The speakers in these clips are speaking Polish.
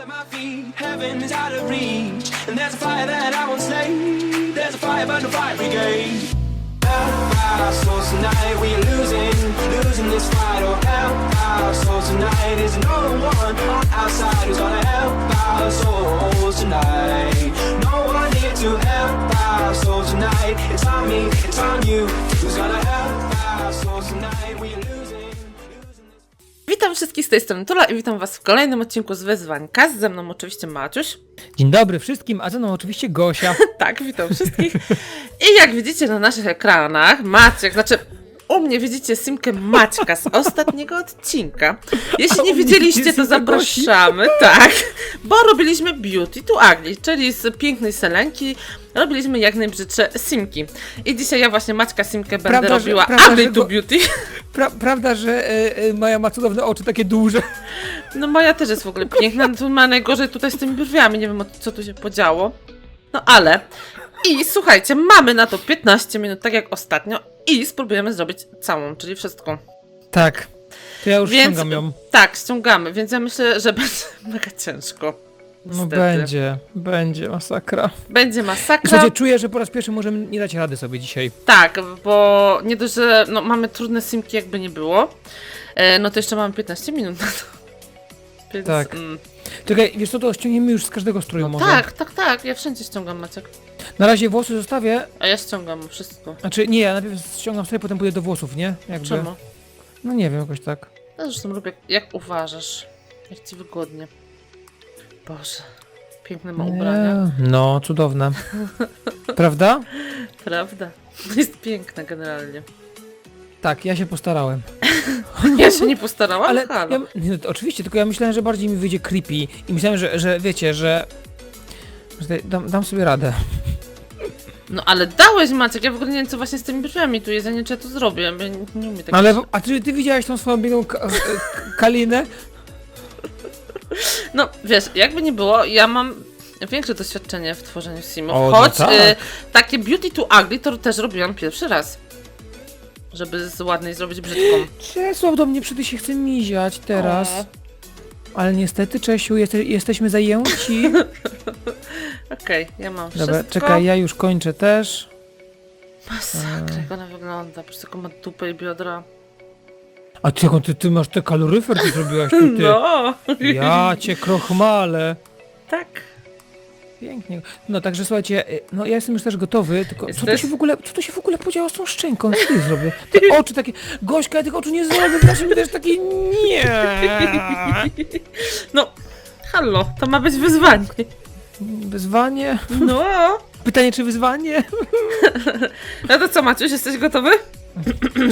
at my feet, heaven is out of reach. And there's a fire that I won't slay. There's a fire, but no fire brigade. Help our souls tonight, we are losing, losing this fight. Oh, help our souls tonight. Is no one on outside who's gonna help our souls tonight. No one here to help our souls tonight. It's on me, it's on you. Who's gonna help our souls tonight? We wszystkich z tej strony Tula i witam was w kolejnym odcinku z Wyzwańka. Ze mną oczywiście Maciuś. Dzień dobry wszystkim, a ze mną oczywiście Gosia. Tak, witam wszystkich. I jak widzicie na naszych ekranach, Maciek, znaczy u mnie widzicie simkę Maćka z ostatniego odcinka. Jeśli nie widzieliście, to zapraszamy, tak, bo robiliśmy Beauty to Ugly, czyli z pięknej Selenki robiliśmy jak najbrzydsze simki. I dzisiaj ja właśnie Maćka simkę będę Prawda, że- robiła prawda, że to go- Beauty. Pra, prawda, że e, e, Maja ma cudowne oczy, takie duże. No moja też jest w ogóle piękna, no to ma najgorzej tutaj z tymi brwiami, nie wiem co tu się podziało. No ale... I słuchajcie, mamy na to 15 minut, tak jak ostatnio i spróbujemy zrobić całą, czyli wszystko. Tak, to ja już Więc ściągam ją. tak, ściągamy, więc ja myślę, że będzie mega ciężko. No Niestety. będzie, będzie masakra. Będzie masakra. Słuchajcie, czuję, że po raz pierwszy możemy nie dać rady sobie dzisiaj. Tak, bo nie dość, że no, mamy trudne simki, jakby nie było, e, no to jeszcze mamy 15 minut na to. Więc, Tak. Mm, Czekaj, wiesz co, to ściągniemy już z każdego stroju może. tak, tak, tak, ja wszędzie ściągam Maciek. Na razie włosy zostawię, A ja ściągam wszystko. znaczy nie, ja najpierw ściągam sobie, potem pójdę do włosów, nie? Jakby. Czemu? No nie wiem, jakoś tak. Ja zresztą lubię, jak uważasz. Jak ci wygodnie. Boże, piękne ma ubrania. Nie, No, cudowne. Prawda? Prawda? Jest piękna generalnie. Tak, ja się postarałem. Ja się nie postarałam, Ale halo. ja, nie, no, to oczywiście, tylko ja myślałem, że bardziej mi wyjdzie creepy i myślałem, że, że wiecie, że, że dam, dam sobie radę. No ale dałeś Maciek, ja w ogóle nie wiem co właśnie z tymi brwiami tu jest, ja nie wiem czy ja to zrobię, ja nie, nie umiem tak. Ale, a czy ty widziałeś tą swoją biegłą ka- e, kalinę? No wiesz, jakby nie było, ja mam większe doświadczenie w tworzeniu simów, O, no choć tak. y, takie beauty to ugly to też robiłam pierwszy raz. Żeby z ładnej zrobić brzydką. Czesław do mnie przyty się chce miziać teraz. O. Ale niestety, Czesiu, jeste, jesteśmy zajęci. Okej, ja mam wszystko. Dobra, czekaj, ja już kończę też. Masakra, jak ona wygląda, po prostu ma dupę i biodra. A ty, ty, ty masz te kaloryfer, ty zrobiłaś ty. No, Ja cię krochmale. tak. Pięknie. No także słuchajcie, y, no ja jestem już też gotowy, tylko co to się w ogóle, co to się w ogóle podziało z tą szczęką? Co ty zrobię? Te oczy takie, Gośka, ja tych oczu nie zrobię, znaczy mi też takie nie. No, halo, to ma być wyzwanie. Wyzwanie? No. Pytanie, czy wyzwanie? No to co, Maciuś, jesteś gotowy?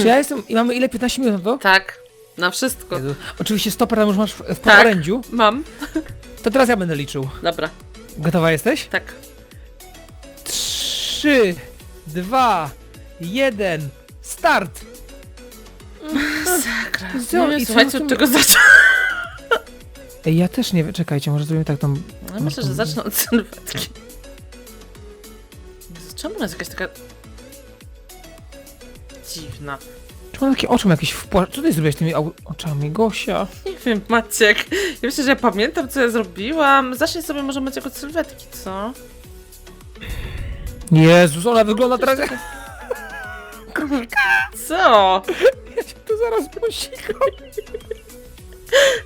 Czy ja jestem, i mamy ile, 15 minut na to? Tak, na wszystko. Jezu. Oczywiście stoper tam już masz w, w Tak. orędziu. Mam. To teraz ja będę liczył. Dobra, Gotowa jesteś? tak. Trzy, dwa, jeden, start! Sakra. Co? Nie wiem, I co słuchajcie, tym- od czego zacznę. Ej, ja też nie wiem, czekajcie, może zrobimy tak tą... No, myślę, że zacznę od sylwetki. Czemu ona jest jakaś taka... Dziwna. Czy mam takie oczy jakieś wpła... Co ty zrobiłeś tymi au- oczami, Gosia? Nie wiem, Maciek. Ja myślę, że ja pamiętam, co ja zrobiłam. Zacznij sobie może Maciek od sylwetki, co? Jezus, ona wygląda teraz jak... Co? To zaraz posikam.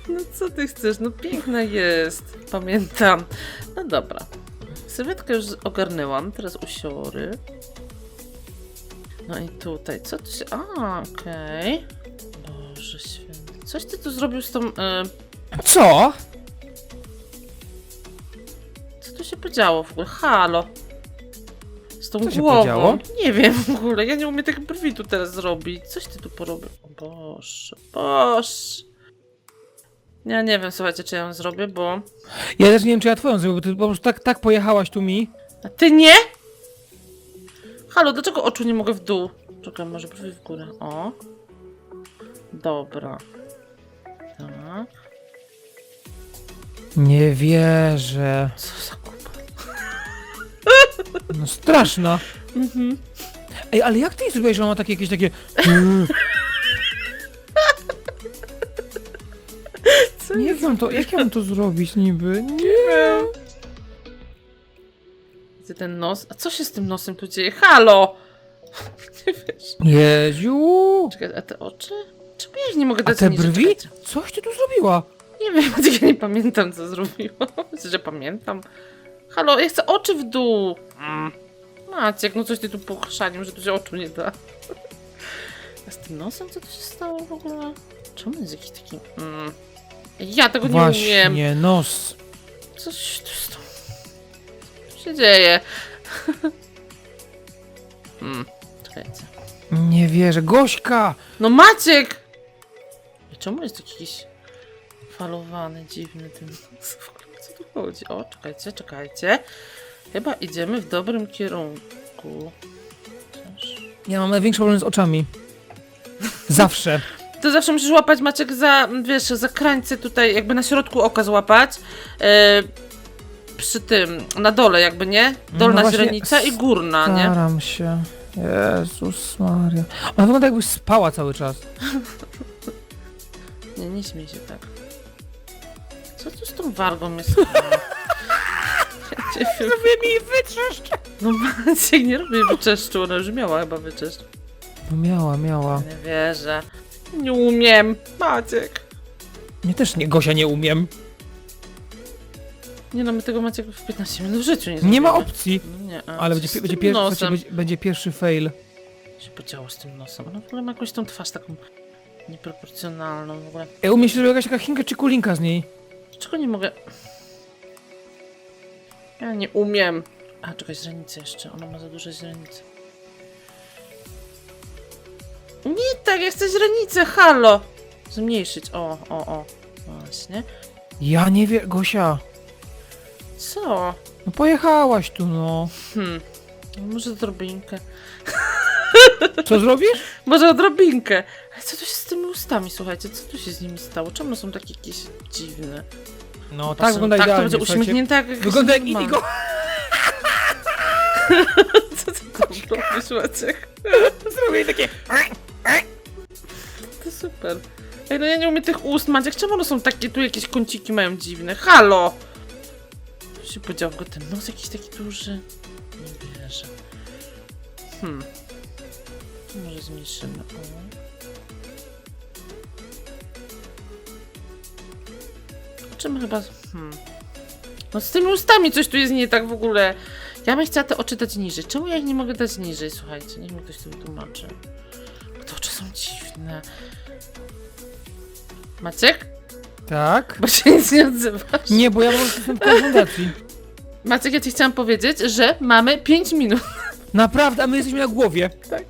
No co ty chcesz? No piękna jest. Pamiętam. No dobra. Sylwetkę już ogarnęłam. Teraz usiory. No i tutaj. Co tu się... A, okej. Boże święty. Coś ty tu zrobił z tą... Y... Co? Co tu się podziało w ogóle? Halo. Z tą Co się głową. podziało? Nie wiem w ogóle. Ja nie umiem tych brwi tu teraz zrobić. Coś ty tu porobił. O Boże. Boże. Ja nie wiem, słuchajcie, czy ja ją zrobię, bo... Ja też nie wiem, czy ja twoją zrobię, bo ty po prostu tak, tak pojechałaś tu mi. A ty nie? Halo, dlaczego oczu nie mogę w dół? Czekaj, może brwi w górę. O. Dobra. Tak. Nie wierzę. Co za kupa. No straszna. Mhm. Ej, ale jak ty zrobiłeś, że ona ma takie jakieś takie... Co Nie jest mam to, jak ja mam to zrobić niby? Nie. Widzę ten nos. A co się z tym nosem tu dzieje? Halo! Nie wiesz. Jeziu! Czekaj, a te oczy? Czemu ja ich nie mogę A dać te brwi? Czekajcie. Coś ty tu zrobiła? Nie wiem, ja nie pamiętam, co zrobiła. Myślę, że pamiętam. Halo, ja chcę oczy w dół. Mm. Maciek, no coś ty tu pochrzanił, że tu się oczu nie da. A z tym nosem co tu się stało w ogóle? Czemu jest jakiś taki... Mm. Ja tego nie umiem. Właśnie, nos. Coś tu z tą... Co się dzieje? Hmm, czekajcie. Nie wierzę. Gośka! No Maciek! I czemu jest jakiś falowany, dziwny ten... W ogóle Co tu chodzi? O, czekajcie, czekajcie. Chyba idziemy w dobrym kierunku. Chociaż- Ja mam największy problem z oczami. Zawsze. To zawsze musisz łapać Maciek za, wiesz, za krańce tutaj, jakby na środku oka złapać. E, przy tym, na dole jakby, nie? Dolna No źrenica i górna, nie? Staram się. Jezus Maria. Ona wygląda jakbyś spała cały czas. Nie, nie śmiej się tak. Co tu z tą wargą jest? ja. Zrobię mi wytrzeszcz! No Maciek, nie robię wyczeszczu, ona już miała chyba wyczeszcz. No miała, miała. Nie wierzę. Nie umiem. Maciek. Nie też nie, Gosia nie umiem. Nie no, my tego Maciek w 15 minut w życiu nie Nie ma opcji. No nie, a Ale co będzie, z pi- tym będzie, nosem? słuchajcie, będzie, będzie pierwszy fail. Się podziało z tym nosem? Ona w ogóle ma jakąś tą twarz taką nieproporcjonalną w ogóle. Ej, u mnie się zrobiła jakaś taka chinka czy kulinka z niej. Dlaczego nie mogę... Ja nie umiem. A, czekaj, źrenice jeszcze. Ona ma za duże źrenice. Nie tak, ja chcę źrenice, halo! Zmniejszyć, o, o, o. Właśnie. Ja nie wiem, Gosia. Co? No pojechałaś tu, no. Hmm. Może odrobinkę. Co zrobisz? Może odrobinkę. Ale co tu się z tymi ustami, słuchajcie? Co tu się z nimi stało? Czemu są takie jakieś dziwne? No tak Patrzę, wygląda tak, to idealnie, będzie słuchajcie. uśmiechnięte jak jakaś Wygląda jak normalna. Indigo. Co ty tam robisz, Maciek? Zrobię takie... To super. Ej, no ja nie umiem tych ust, Maciek. Czemu one są takie, tu jakieś kąciki mają dziwne? Halo! Się podział go ten nos jakiś taki duży? Nie wierzę. Hmm. Może zmniejszymy. O. Czym chyba... Hmm. No z tymi ustami coś tu jest nie tak w ogóle. Ja bym chciała te oczy dać niżej. Czemu ja ich nie mogę dać niżej? Słuchajcie, niech mi ktoś to wytłumaczy. Bo te oczy są dziwne. Maciek? Tak? Bo się nic nie odzywasz. Nie, bo ja po prostu jestem w konfrontacji. Maciek, ja ci chciałam powiedzieć, że mamy 5 minut. Naprawdę, a my jesteśmy na głowie. Tak.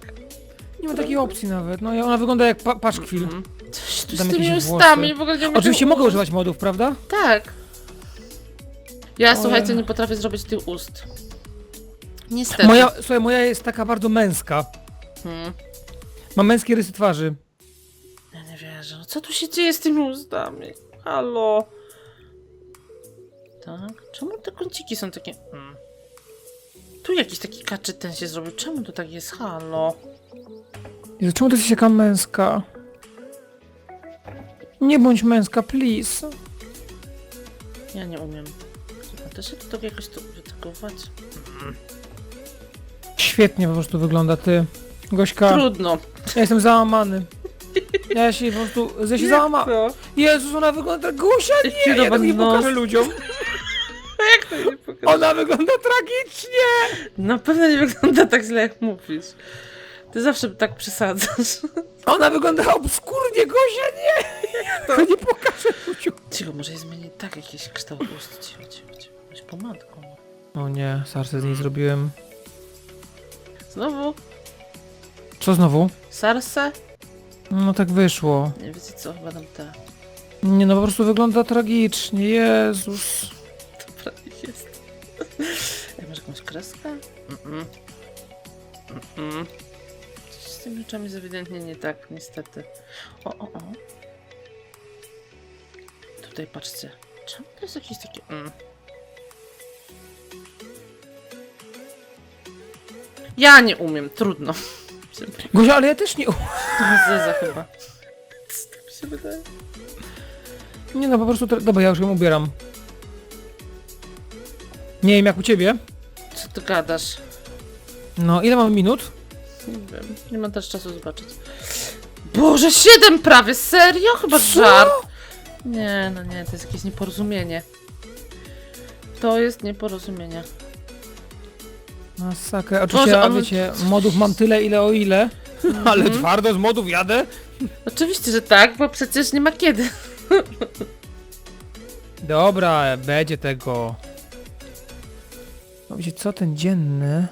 Nie ma takiej opcji nawet. No i ona wygląda jak pa paszkwil. Mhm. Coś tu z tymi jakieś ustami, włosy. w ogóle nie Oczywiście mogę używać modów, prawda? Tak. Ja, Ojej. słuchajcie, nie potrafię zrobić tych ust. Niestety. Moja, słuchaj, moja jest taka bardzo męska. Hmm. Ma męskie rysy twarzy. Ja nie wierzę. No Co tu się dzieje z tymi ustami? Halo? Tak? Czemu te kąciki są takie... Hmm. Tu jakiś taki kaczy ten się zrobił. Czemu to tak jest? Halo? Jezu, czemu ty jesteś taka męska? Nie bądź męska, please. Ja nie umiem. A też się to tak jakoś tu wytykować? Świetnie po prostu wygląda, ty. Gośka, Trudno. ja jestem załamany. Ja się po prostu, ja się załamałem. Jezus, ona wygląda, Gosia, nie, Jaki ja tego nie pokażę ludziom. Jak to nie pokażę? Ona wygląda tragicznie. Na pewno nie wygląda tak źle, jak mówisz. Ty zawsze tak przesadzasz. Ona wygląda obskurnie, Gosia, nie. To nie pokażę ludziom. Cicho, może jest zmienić tak jakiś kształt ust. Cicho, cicho, cicho. Jakąś pomadką. O nie, sarce z niej zrobiłem. Znowu? Co znowu? Sarsę? No tak wyszło. Nie wiecie co, chyba tam te. Nie no, po prostu wygląda tragicznie, Jezus. Ej, masz jakąś kreskę? Mm-mm. Mm-mm. Coś z tymi oczami jest ewidentnie nie tak, niestety. O, o, o. Tutaj patrzcie. Czemu to jest jakieś takie... Mm. Ja nie umiem, trudno. Gosia, ale ja też nie... Zeza chyba. Co tak mi się wydaje? Nie no, po prostu... Dobra, ja już ją ubieram. Nie wiem jak u ciebie. Co ty gadasz? No, ile mamy minut? Nie wiem, nie mam też czasu zobaczyć. Boże, siedem prawie, serio? Chyba Co? żart. Nie, no nie, to jest jakieś nieporozumienie. To jest nieporozumienie. Masakra. Oczywiście, Boże, on- wiecie, modów mam tyle, ile o ile. Ale twardo z modów jadę. Oczywiście, że tak, bo przecież nie ma kiedy. Dobra, będzie tego. No wiecie co, ten dzienny...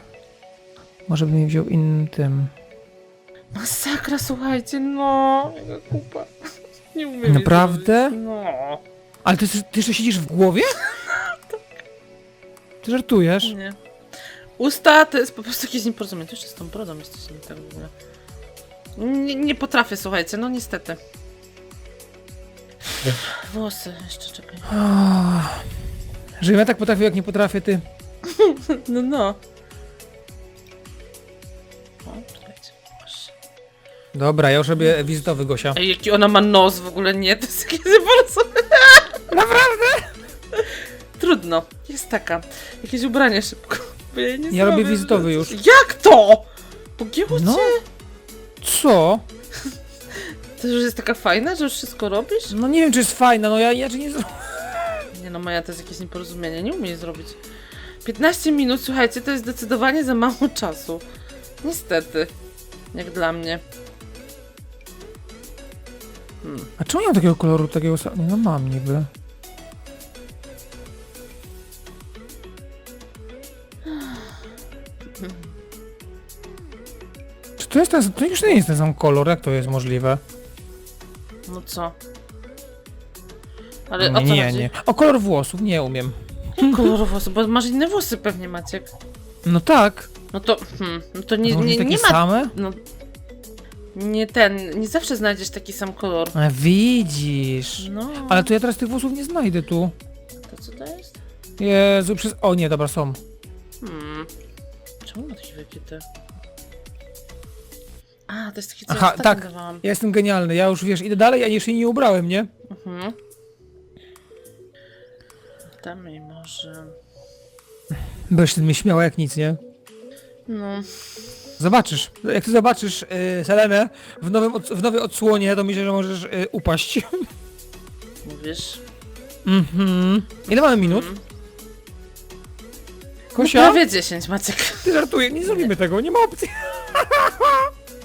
Może bym je wziął innym tym. Masakra, słuchajcie, no. Jaka kupa. Nie umiem Naprawdę? No. Ale ty, ty jeszcze siedzisz w głowie? Ty żartujesz? Nie. Usta to jest po prostu jakieś nieporozumienie. To jeszcze z tą brodą jest coś nie tak w ogóle. Nie, nie potrafię, słuchajcie, no niestety. Włosy, jeszcze czekaj. Oh. Żebym ja tak potrafił, jak nie potrafię, ty. No, no. O, czekajcie. proszę. Dobra, ja już robię wizytowy Gosia. Ej, jaki ona ma nos w ogóle, nie? To jest jakieś nieporozumienie. Naprawdę? Trudno, jest taka. Jakieś ubranie szybko. Bo ja, nie Ja robię wizytowy już. Jak to? Pogięło No. cię? Co? To już jest taka fajna, że już wszystko robisz? No nie wiem, czy jest fajna, no ja inaczej nie zrobię. Nie no, Maja, to jest jakieś nieporozumienie, nie umie jej zrobić. 15 minut, słuchajcie, to jest zdecydowanie za mało czasu. Niestety. Jak dla mnie. A czemu nie mam takiego koloru, takiego sa- No mam niby. Czy to jest ten, to już nie jest ten sam kolor, jak to jest możliwe? No co? Ale o co nie, chodzi? nie. O kolor włosów, nie umiem. Kolor włosów? Bo masz inne włosy pewnie, Maciek. No tak. No to, hmm, no to nie, Może nie, takie nie ma... same? No, nie ten, nie zawsze znajdziesz taki sam kolor. A, widzisz. No, Ale to ja teraz tych włosów nie znajdę tu. to co to jest? Jezu, przez... O nie, dobra, są. Hmm. Czemu ma takie wielkie te? A, to jest taki, co Aha, ja ostatnio tak. dawałam. Ja jestem genialny, ja już, wiesz, idę dalej, a jeszcze nie ubrałem, nie? Mhm. Damy jej może... Będziesz mnie śmiała jak nic, nie? No, Zobaczysz. Jak ty zobaczysz yy, Selenę w, nowym od, w nowej odsłonie, to myślę, że możesz yy, upaść. mówisz? Mhm. Ile mamy minut? Mm. No, Kosia? prawie 10, Maciek. Ty żartuję, nie zrobimy tego, nie ma opcji.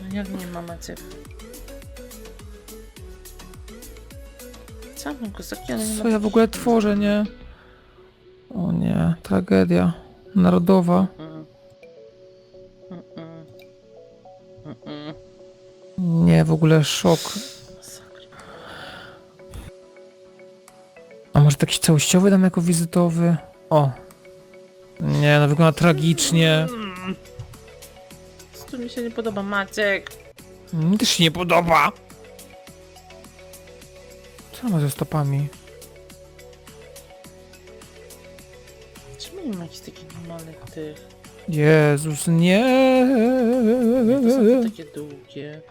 No jak nie ma Maciek? Chciałabym kozaki, ale nie ma... Co ja w ogóle tworzę, nie? O nie, tragedia narodowa. Nie, w ogóle szok. A może taki całościowy dam jako wizytowy? O. Nie, no wygląda tragicznie. To mi się nie podoba, Maciek. Mi też się nie podoba. Co ma ze stopami? Normalnych tych? Jezus, nie. To są te takie długie.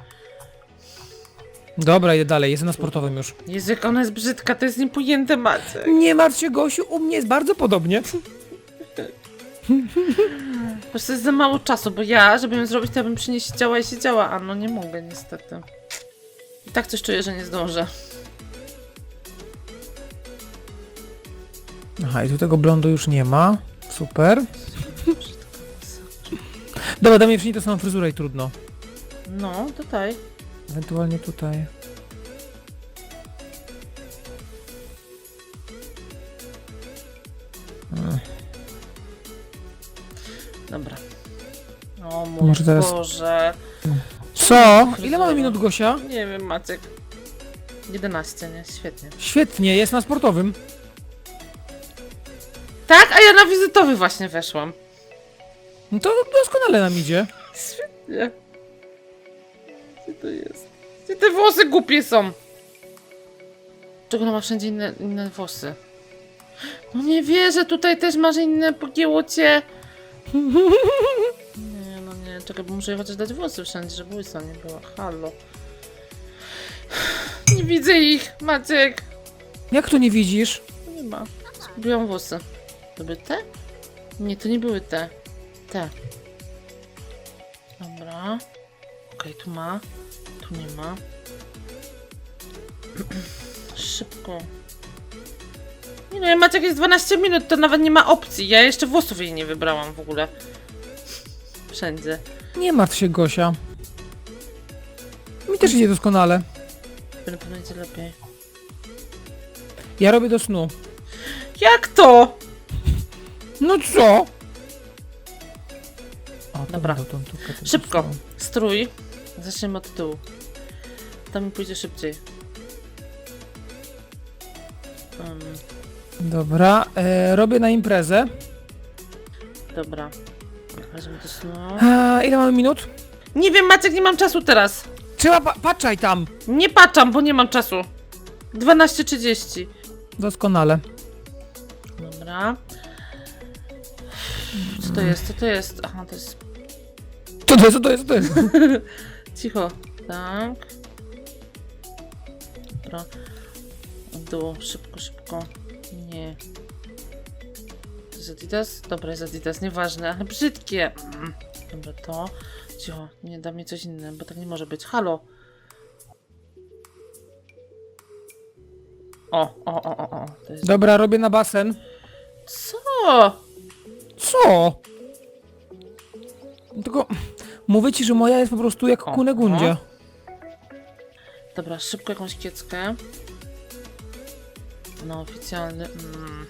Dobra, idę dalej, jestem na sportowym już. Jezu, jak ona jest brzydka, to jest niepojęte, Maciek. Nie martw się, Gosiu, u mnie jest bardzo podobnie. Po prostu jest za mało czasu, bo ja, żeby ją zrobić, to ja bym przy niej siedziała i siedziała, a no nie mogę niestety. I tak coś czuję, że nie zdążę. Aha, i tu tego blondu już nie ma. Super. Dobra, mi przynieść tą samą fryzurę i trudno. No, tutaj. Ewentualnie tutaj. Dobra. O mój Może teraz- Boże. Co? Ile mamy minut, Gosia? Nie wiem, Maciek. 11, nie? Świetnie. Świetnie, jest na sportowym. Tak, a ja na wizytowy właśnie weszłam. No to doskonale nam idzie. Świetnie. Gdzie to jest? Gdzie te włosy głupie są? Czego ona ma wszędzie inne, inne włosy? No nie wierzę, tutaj też masz inne, pogięło cię. Nie, no nie, czekaj, bo muszę jej chociaż dać włosy wszędzie, żeby łysa nie była. Halo. Nie widzę ich, Maciek. Jak to nie widzisz? Nie ma. Zgubiłam włosy. To były te? Nie, to nie były te. Te. Dobra. Okej, tu ma. Tu nie ma. Szybko. Nie no, ja macie jakieś 12 minut, to nawet nie ma opcji. Ja jeszcze włosów jej nie wybrałam w ogóle. Wszędzie. Nie martw się, Gosia. Mi też idzie doskonale. Na pewno będzie lepiej. Ja robię do snu. Jak to? No co? A, to Dobra. Szybko. Strój. Zaczniemy od tyłu. Tam mi pójdzie szybciej. Um, Dobra, e, robię na imprezę. dobra. Weźmy to snu. A, ile mamy minut? Nie wiem, Maciek, nie mam czasu teraz. Trzeba pa patrzaj tam. Nie patrzam, bo nie mam czasu. 12.30. Doskonale. Dobra. Co to jest? Co to jest? Aha, to jest... Co to jest, co to jest, co to jest? Cicho. Tak. Dobra. W dół. Szybko, szybko. Nie. To jest Adidas? Dobra, jest Adidas, nieważne, ale brzydkie. Mm. Dobra, to. Cicho, nie da mi coś innego, bo tak nie może być. Halo. O, o, o, o, o. To jest... Dobra, robię na basen. Co? Co? Tylko mówię ci, że moja jest po prostu jak O, kunegundzia. Dobra, szybko jakąś kieckę. No, oficjalny. Mm.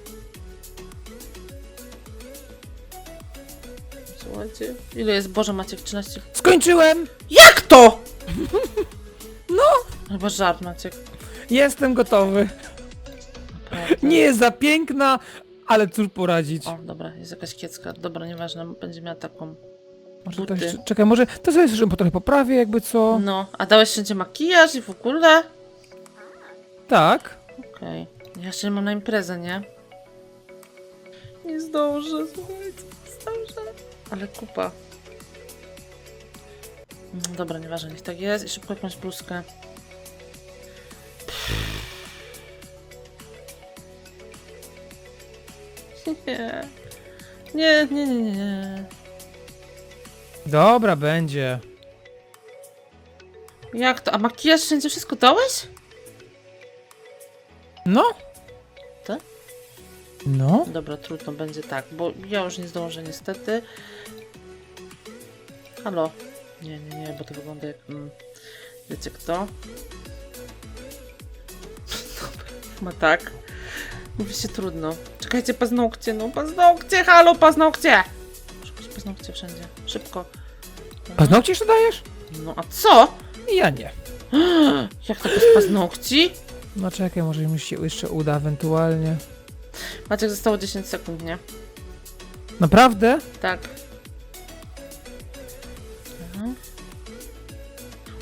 Słuchajcie. Ile jest? Boże, Maciek, 13. Skończyłem! Jak to? No! Chyba żart, Maciek. Jestem gotowy. Naprawdę. Nie jest za piękna, ale cóż poradzić. O, dobra, jest jakaś kiecka. Dobra, nieważne, będzie miała taką. Może to buty. jeszcze, czekaj, może to sobie jeszcze trochę poprawię, jakby co. No, a dałeś wszędzie makijaż i w ogóle? Tak. Okej. Ja jeszcze nie mam na imprezę, nie? Nie zdążę, słuchajcie, nie zdążę. Ale kupa. Mm, Dobra, nieważne, niech tak jest. I szybko jakąś bluzkę. Nie. Nie, nie, nie, nie. Dobra, będzie. Jak to? A makijaż wszędzie wszystko dałeś? No. Tak? No. Dobra, trudno będzie tak, bo ja już nie zdążę niestety. Halo? Nie, nie, nie, bo to wygląda jak... Mm, wiecie kto? Dobra, ma tak. Mówi się trudno. Czekajcie, paznokcie, no paznokcie, halo, paznokcie! Muszę mieć paznokcie wszędzie, szybko. Paznokcie jeszcze dajesz? No a co? Ja nie. Jak to bez paznokci? No czekaj, może mi się jeszcze uda ewentualnie. Maciek, zostało 10 sekund, nie? Naprawdę? Tak.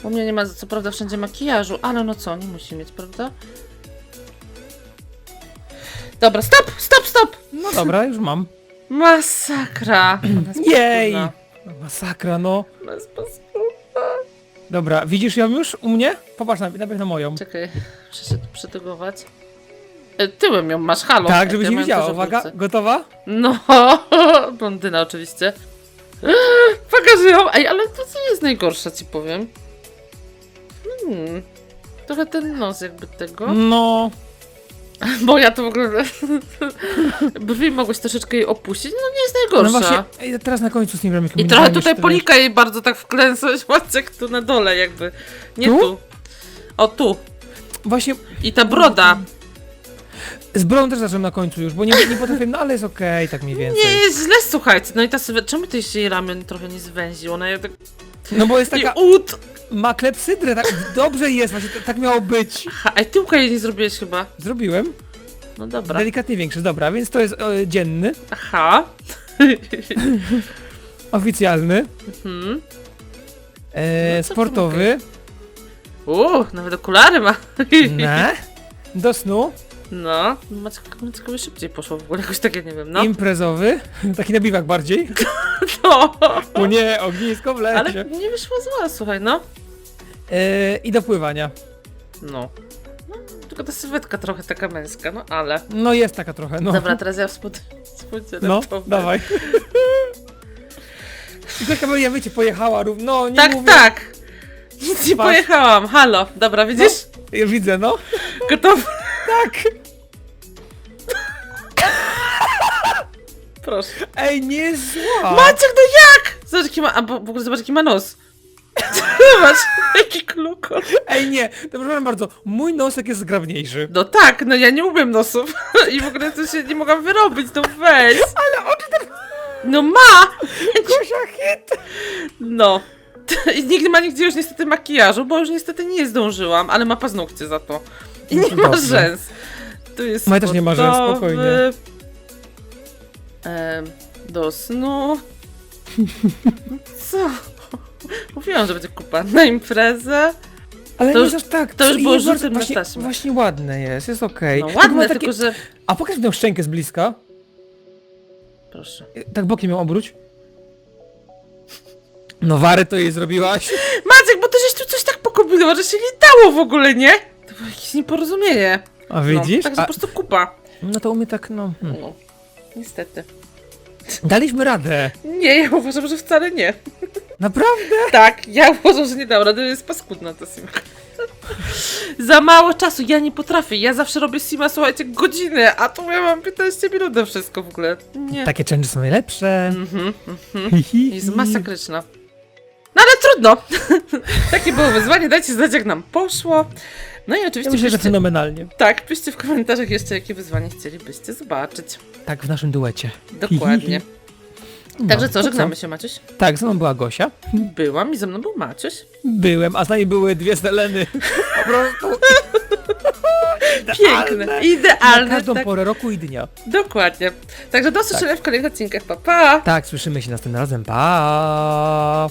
U mnie nie ma co prawda wszędzie makijażu, ale no co, nie musi mieć, prawda? Dobra, stop, stop, stop! No dobra, już mam. Masakra! Ona jest Jej! paskudna. No, masakra, no. Ona jest paskudna. Dobra, widzisz ją już u mnie? Popatrz na- najpierw na moją. Czekaj, muszę się tu przetygować. E, Tyłem ją masz, halo. Tak, Ja żebyś nie mam widziała. Uwaga, gotowa? No, blondyna oczywiście. Pokażę ją. Ej, ale to co jest najgorsze, ci powiem. Hmm. Trochę ten nos jakby tego. No. Bo ja to w ogóle... Brwi mogłeś troszeczkę jej opuścić, no nie jest No najgorsza. właśnie, ej, teraz na końcu z nim robimy I trochę tutaj polika jej bardzo tak wklęsłeś, Maciek, tu na dole jakby. Nie Tu? tu. O, tu. Właśnie I ta broda. z brodą też zacząłem na końcu już, bo nie, nie potrafię, no ale jest okej, tak mniej więcej. Nie jest źle, słuchajcie. No i ta sylwe... Czemu ty się jej ramion trochę nie zwęził? Ona tak... No bo jest I taka, ud! Ma klepsydrę, tak dobrze jest, właśnie tak, tak miało być. Aha, a tyłka jej nie zrobiłeś chyba. Zrobiłem, No dobra. delikatnie większy, dobra, więc to jest e, dzienny, Aha. oficjalny, hmm. e, No to sportowy, Uuu, nawet okulary ma. ne, do snu, No, Mackowi szybciej poszło w ogóle, jakoś takie, nie wiem, no. imprezowy, taki na biwak bardziej, no. o nie, ognisko w lesie, Ale nie wyszło zła, słuchaj, no. e, i do pływania. No. no tylko ta sylwetka trochę taka męska, no ale. No jest taka trochę, no. Dobra, teraz ja w spod... spódnicy No, rękowej. dawaj. I Gośka pewnie, wiecie, pojechała równo, no nie Tak, mówię. tak! Nic nie Patrz. pojechałam, halo, dobra, widzisz? Ja widzę, no. Gotowy? Tak. Proszę. Ej, nie zła. Maciek, no jak? Zobacz jaki ma, a bo, w ogóle zobacz jaki ma nos. Zobacz, jaki klukon. Ej, nie, to przepraszam bardzo, mój nosek jest zgrabniejszy. No tak, no ja nie umiem nosów i w ogóle to się nie mogłam wyrobić, no weź. Ale oczy tak... No ma! Gosia hit. No. I nigdy ma nigdzie już niestety makijażu, bo już niestety nie zdążyłam, ale ma paznokcie za to. I nie ma dobrze. rzęs. Tu jest Moja też nie ma rzęs, gotowy. spokojnie. Em, do snu. Co? Mówiłam, że będzie kupa na imprezę. Ale To już- aż tak. to już było jest rzutem na właśnie, taśmę. Właśnie ładne jest, jest okej. No Tylko ładne, ma takie- tylko że... A pokaż mi tę szczękę z bliska. Proszę. Tak bokiem ją obróć. No wary to jej zrobiłaś. Maciek, bo ty żeś tu coś tak pokombinował, że się nie dało w ogóle, nie? To było jakieś nieporozumienie. A widzisz? No, także A, po prostu kupa. no to u mnie tak, no... Hmm. No, niestety. Daliśmy radę. Nie, ja uważam, że wcale nie. Naprawdę? Tak, ja uważam, że nie dam rady, jest paskudna ta simka. Za mało czasu, ja nie potrafię. Ja zawsze robię sima, słuchajcie, godzinę, a tu ja mam 15 minut na wszystko w ogóle. Nie. Takie change są najlepsze. Mhm, mhm. Jest masakryczna. No ale trudno. Takie było wyzwanie, dajcie znać jak nam poszło. No i Ja oczywiście myślę, że fenomenalnie. tak, piszcie w komentarzach jeszcze jakie wyzwanie chcielibyście zobaczyć. Tak, w naszym duecie. Dokładnie. No, Także co, żegnamy się Maciuś? Tak, ze mną była Gosia. Byłam i ze mną był Maciuś. Byłem, a z nami były dwie Seleny. Po prostu Piękne, na idealne. każdą Tak, porę roku i dnia. dokładnie. Także do usłyszenia w kolejnych odcinkach. Pa, pa! Tak, słyszymy się następnym razem. Pa!